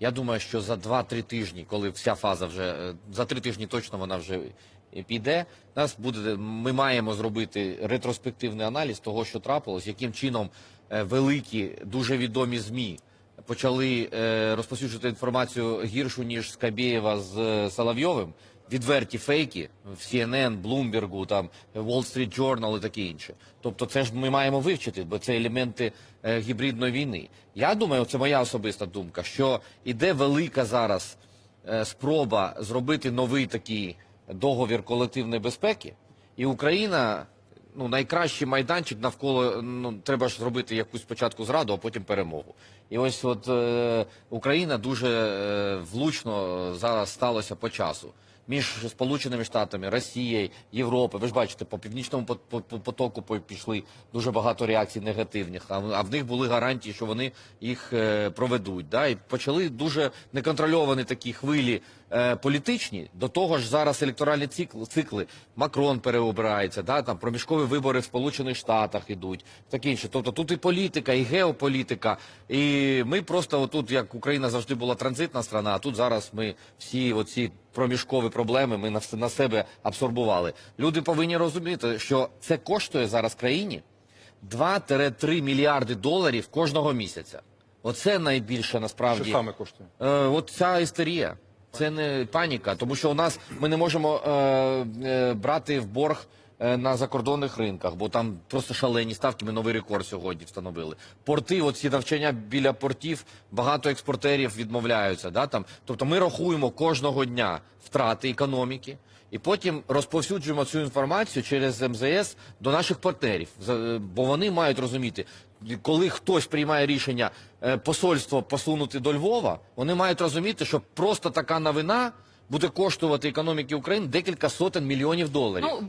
Я думаю, що за 2-3 тижні, коли вся фаза вже е, за 3 тижні точно вона вже піде. Нас буде ми маємо зробити ретроспективний аналіз того, що трапилось, яким чином е, великі, дуже відомі змі почали е, розповсюджувати інформацію гіршу ніж Скабєєва з Соловйовим. Відверті фейки в CNN, Bloomberg, там Wall Street Journal і таке інше. Тобто, це ж ми маємо вивчити, бо це елементи е, гібридної війни. Я думаю, це моя особиста думка, що іде велика зараз е, спроба зробити новий такий договір колективної безпеки, і Україна. Ну, найкращий майданчик навколо ну треба ж зробити якусь спочатку зраду, а потім перемогу. І ось от е, Україна дуже е, влучно зараз сталося по часу між Сполученими Штатами, Росією, Європою. Ви ж бачите, по північному по- по- по- потоку пішли дуже багато реакцій негативних. А в- них були гарантії, що вони їх е, проведуть. Да? І почали дуже неконтрольовані такі хвилі е, політичні. До того ж, зараз електоральні цикли, цикли. Макрон переобирається, да? там проміжкові вибори в Сполучених Штатах ідуть, таке інше. Тобто тут і політика, і геополітика. І ми просто отут, як Україна завжди була транзитна страна, а тут зараз ми всі оці проміжкові проблеми ми на, себе абсорбували. Люди повинні розуміти, що це коштує зараз країні 2-3 мільярди доларів кожного місяця. Оце найбільше насправді. Що саме коштує? Е, от ця істерія. Це не паніка, тому що у нас ми не можемо е, е, брати в борг на закордонних ринках, бо там просто шалені ставки. Ми новий рекорд сьогодні встановили. Порти, оці навчання біля портів, багато експортерів відмовляються. Да, там. Тобто ми рахуємо кожного дня втрати економіки. І потім розповсюджуємо цю інформацію через МЗС до наших партнерів, бо вони мають розуміти, коли хтось приймає рішення е, посольство посунути до Львова, вони мають розуміти, що просто така новина буде коштувати економіки України декілька сотень мільйонів доларів. Ну,